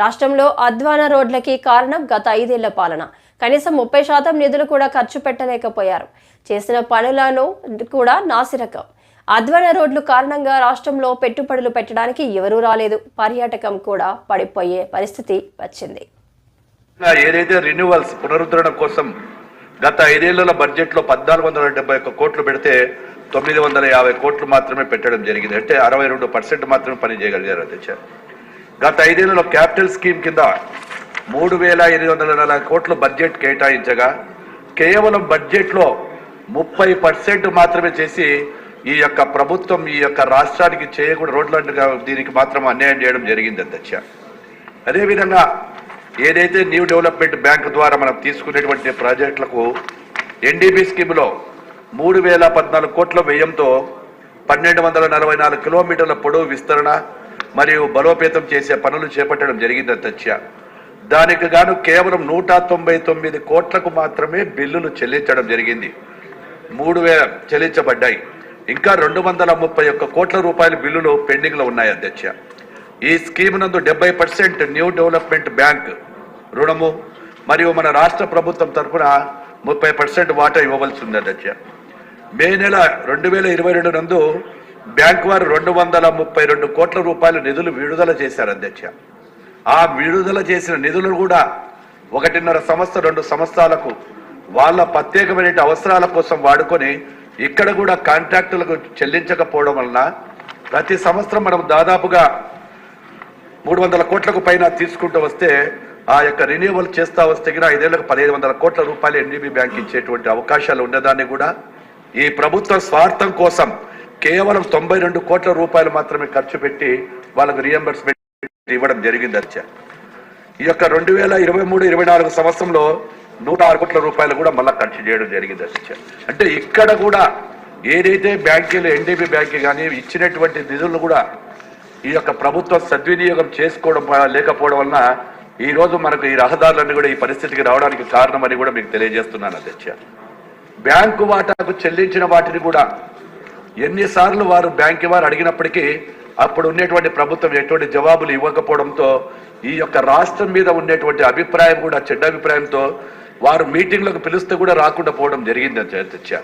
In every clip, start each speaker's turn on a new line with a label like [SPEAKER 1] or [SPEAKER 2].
[SPEAKER 1] రాష్ట్రంలో అధ్వాన రోడ్లకి కారణం గత ఐదేళ్ళ పాలన. కనీసం ముప్పై శాతం నిధులు కూడా ఖర్చు పెట్టలేకపోయారు. చేసిన పనులను కూడా నాసిరకం. అధ్వాన రోడ్లు కారణంగా రాష్ట్రంలో పెట్టుబడులు పెట్టడానికి ఎవరూ రాలేదు. పర్యాటకం కూడా పడిపోయే పరిస్థితి వచ్చింది.
[SPEAKER 2] ఏదైతే రెన్యువల్స్ పునరుద్ధరణ కోసం గత ఐదేళ్ళ బడ్జెట్లో పద్నాలుగు వందల డెబ్బై ఒక్క కోట్లు పెడితే తొమ్మిది వందల యాభై కోట్లు మాత్రమే పెట్టడం జరిగింది. అంటే అరవై రెండు పర్సెంట్ మాత్రమే పని చేయగలిగారు అధ్యక్ష. గత ఐదేళ్ళలో క్యాపిటల్ స్కీమ్ కింద మూడు వేల ఎనిమిది వందల నలభై కోట్ల బడ్జెట్ కేటాయించగా కేవలం బడ్జెట్లో ముప్పై పర్సెంట్ మాత్రమే చేసి ఈ యొక్క ప్రభుత్వం ఈ యొక్క రాష్ట్రానికి చేయకూడదు రోడ్ల దీనికి మాత్రం అన్యాయం చేయడం జరిగింది అధ్యక్ష. అదేవిధంగా ఏదైతే న్యూ డెవలప్మెంట్ బ్యాంక్ ద్వారా మనం తీసుకునేటువంటి ప్రాజెక్టులకు ఎన్డీబీ స్కీమ్లో మూడు వేల పద్నాలుగు కోట్ల వ్యయంతో పన్నెండు వందల నలభై నాలుగు కిలోమీటర్ల పొడవు విస్తరణ మరియు బలోపేతం చేసే పనులు చేపట్టడం జరిగింది అధ్యక్ష. దానికి గాను కేవలం నూట తొంభై తొమ్మిది కోట్లకు మాత్రమే బిల్లులు చెల్లించడం జరిగింది. మూడు వేల చెల్లించబడ్డాయి. ఇంకా రెండు వందల ముప్పై ఒక్క కోట్ల రూపాయల బిల్లులు పెండింగ్లో ఉన్నాయి అధ్యక్ష. ఈ స్కీమ్ నందు డెబ్బై పర్సెంట్ న్యూ డెవలప్మెంట్ బ్యాంక్ రుణము మరియు మన రాష్ట్ర ప్రభుత్వం తరఫున ముప్పై పర్సెంట్ వాటా ఇవ్వవలసి ఉంది అధ్యక్ష. మే నెల రెండు వేల ఇరవై రెండు నందు బ్యాంక్ వారు రెండు వందల ముప్పై రెండు కోట్ల రూపాయల నిధులు విడుదల చేశారు అధ్యక్ష. ఆ విడుదల చేసిన నిధులు కూడా ఒకటిన్నర సంవత్సరం రెండు సంవత్సరాలకు వాళ్ళ ప్రత్యేకమైన అవసరాల కోసం వాడుకొని ఇక్కడ కూడా కాంట్రాక్టులకు చెల్లించకపోవడం వలన ప్రతి సంవత్సరం మనం దాదాపుగా మూడు వందల కోట్లకు పైన తీసుకుంటూ వస్తే ఆ యొక్క రెన్యూవల్ చేస్తా వస్తే కూడా ఐదేళ్ళకు పదిహేను వందల కోట్ల రూపాయలు ఎన్డీబీ బ్యాంక్ ఇచ్చేటువంటి అవకాశాలు ఉన్నదాన్ని కూడా ఈ ప్రభుత్వ స్వార్థం కోసం కేవలం తొంభై రెండు కోట్ల రూపాయలు మాత్రమే ఖర్చు పెట్టి వాళ్ళకు రియంబర్స్మెంట్ ఇవ్వడం జరిగింది అచ్చ. ఈ యొక్క రెండు వేల ఇరవై మూడు ఇరవై నాలుగు సంవత్సరంలో నూట ఆరు కోట్ల రూపాయలు కూడా మళ్ళీ ఖర్చు చేయడం జరిగింది అచ్చ. అంటే ఇక్కడ కూడా ఏదైతే బ్యాంకులు ఎన్డీబీ బ్యాంక్ కానీ ఇచ్చినటువంటి నిధులను కూడా ఈ యొక్క ప్రభుత్వం సద్వినియోగం చేసుకోవడం లేకపోవడం వలన ఈ రోజు మనకు ఈ రహదారులన్నీ కూడా ఈ పరిస్థితికి రావడానికి కారణమని కూడా మీకు తెలియజేస్తున్నాను అధ్యక్ష. బ్యాంకు వాటాకు చెల్లించిన వాటిని కూడా ఎన్నిసార్లు వారు బ్యాంకు వారు అడిగినప్పటికీ అప్పుడు ఉన్నటువంటి ప్రభుత్వం ఎటువంటి జవాబులు ఇవ్వకపోవడంతో ఈ యొక్క రాష్ట్రం మీద ఉండేటువంటి అభిప్రాయం కూడా చెడ్డ అభిప్రాయంతో వారు మీటింగ్లకు పిలిస్తే కూడా రాకుండా పోవడం జరిగింది చర్చ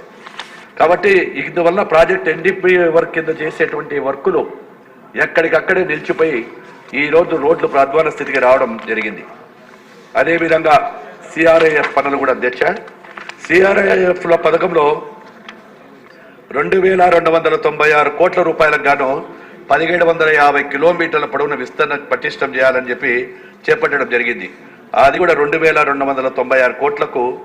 [SPEAKER 2] కాబట్టి ఇందువల్ల ప్రాజెక్ట్ ఎన్డీపీ వర్క్ కింద చేసేటువంటి వర్కులు ఎక్కడికక్కడే నిలిచిపోయి ఈ రోజు రోడ్లు ప్రధ్వాన స్థితికి రావడం జరిగింది. అదేవిధంగా సిఆర్ఐఎఫ్ పనులు కూడా అధ్యక్ష సిఆర్ఐఎఫ్ల పథకంలో రెండు వేల రెండు వందల తొంభై ఆరు కోట్ల రూపాయలకు గాను పదిహేడు వందల యాభై కిలోమీటర్ల పొడవున విస్తరణ పటిష్టం చేయాలని చెప్పి చేపట్టడం జరిగింది. అది కూడా రెండు వేల రెండు వందల తొంభై ఆరు కోట్లకు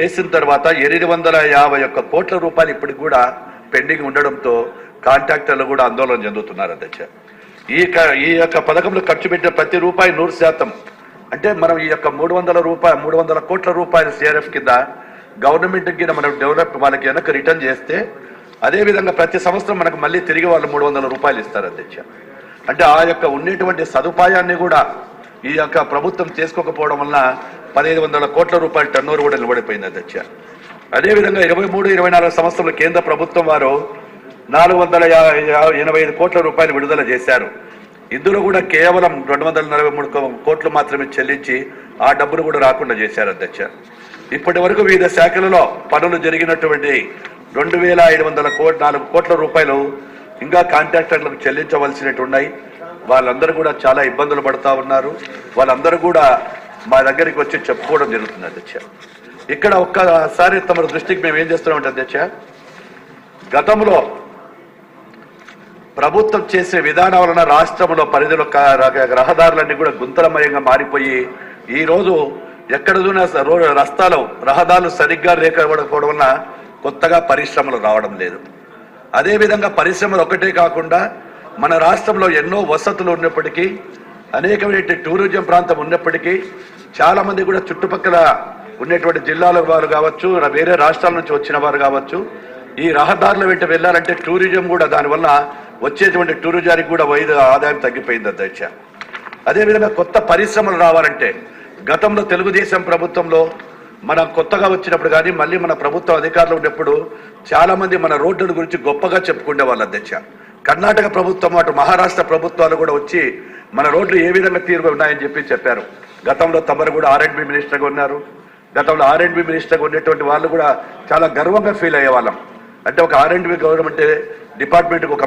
[SPEAKER 2] చేసిన తర్వాత ఎనిమిది వందల యాభై ఒక్క కోట్ల రూపాయలు ఇప్పటికి కూడా పెండింగ్ ఉండడంతో కాంట్రాక్టర్లు కూడా ఆందోళన చెందుతున్నారు అధ్యక్ష. ఈ క- ఈ యొక్క పథకంలో ఖర్చు పెట్టిన ప్రతి రూపాయి నూరు శాతం. అంటే మనం ఈ యొక్క మూడు వందల రూపాయలు మూడు వందల కోట్ల రూపాయల సిఆర్ఎఫ్ కింద గవర్నమెంట్ కింద మనం డెవలప్ వాళ్ళకి వెనక్కి రిటర్న్ చేస్తే అదేవిధంగా ప్రతి సంవత్సరం మనకు మళ్ళీ తిరిగి వాళ్ళు మూడు వందల రూపాయలు ఇస్తారు అధ్యక్ష. అంటే ఆ యొక్క ఉన్నటువంటి సదుపాయాన్ని కూడా ఈ యొక్క ప్రభుత్వం చేసుకోకపోవడం వలన పదిహేను వందల కోట్ల రూపాయల టర్నోవర్ కూడా నిలబడిపోయింది అధ్యక్ష. అదేవిధంగా ఇరవై మూడు ఇరవై నాలుగు సంవత్సరంలో కేంద్ర ప్రభుత్వం వారు నాలుగు వందల యా- ఎనభై ఐదు కోట్ల రూపాయలు విడుదల చేశారు. ఇందులో కూడా కేవలం రెండు వందల నలభై మూడు కోట్లు మాత్రమే చెల్లించి ఆ డబ్బులు కూడా రాకుండా చేశారు అధ్యక్ష. ఇప్పటి వరకు వివిధ శాఖలలో పనులు జరిగినటువంటి రెండు వేల ఐదు వందల కోట్ నాలుగు కోట్ల రూపాయలు ఇంకా కాంట్రాక్టర్లకు చెల్లించవలసినట్టు ఉన్నాయి. వాళ్ళందరూ కూడా చాలా ఇబ్బందులు పడుతూ ఉన్నారు. వాళ్ళందరూ కూడా మా దగ్గరికి వచ్చి చెప్పుకోవడం జరుగుతుంది అధ్యక్ష. ఇక్కడ ఒక్కసారి తమ దృష్టికి మేము ఏం చేస్తున్నామంటే అధ్యక్ష గతంలో ప్రభుత్వం చేసే విధానం వలన రాష్ట్రంలో పరిధిలో రహదారులన్నీ కూడా గుంతలమయంగా మారిపోయి ఈరోజు ఎక్కడ చూసినా రో- రస్తాలు రహదారులు సరిగ్గా లేకపోవడం వలన కొత్తగా పరిశ్రమలు రావడం లేదు. అదేవిధంగా పరిశ్రమలు ఒకటే కాకుండా మన రాష్ట్రంలో ఎన్నో వసతులు ఉన్నప్పటికీ అనేకమైన టూరిజం ప్రాంతం ఉన్నప్పటికీ చాలామంది కూడా చుట్టుపక్కల ఉండేటువంటి జిల్లాల వారు కావచ్చు వేరే రాష్ట్రాల నుంచి వచ్చిన వారు కావచ్చు ఈ రహదారుల వెంట వెళ్ళాలంటే టూరిజం కూడా దానివల్ల వచ్చేటువంటి టూరిజానికి కూడా వైద్య ఆదాయం తగ్గిపోయింది అధ్యక్ష. అదేవిధంగా కొత్త పరిశ్రమలు రావాలంటే గతంలో తెలుగుదేశం ప్రభుత్వంలో మనం కొత్తగా వచ్చినప్పుడు కానీ మళ్ళీ మన ప్రభుత్వం అధికారులు ఉన్నప్పుడు చాలామంది మన రోడ్ల గురించి గొప్పగా చెప్పుకునే వాళ్ళు అధ్యక్ష. కర్ణాటక ప్రభుత్వం అటు మహారాష్ట్ర ప్రభుత్వాలు కూడా వచ్చి మన రోడ్లు ఏ విధంగా తీరు ఉన్నాయని చెప్పి చెప్పారు. గతంలో తమరు కూడా ఆర్ఎండ్బి మినిస్టర్గా ఉన్నారు. గతంలో ఆర్ఎండ్బి మినిస్టర్గా ఉన్నటువంటి వాళ్ళు కూడా చాలా గర్వంగా ఫీల్ అయ్యేవాళ్ళం. అంటే ఒక ఆర్ఎండ్బి గవర్నమెంట్ డిపార్ట్మెంట్కి ఒక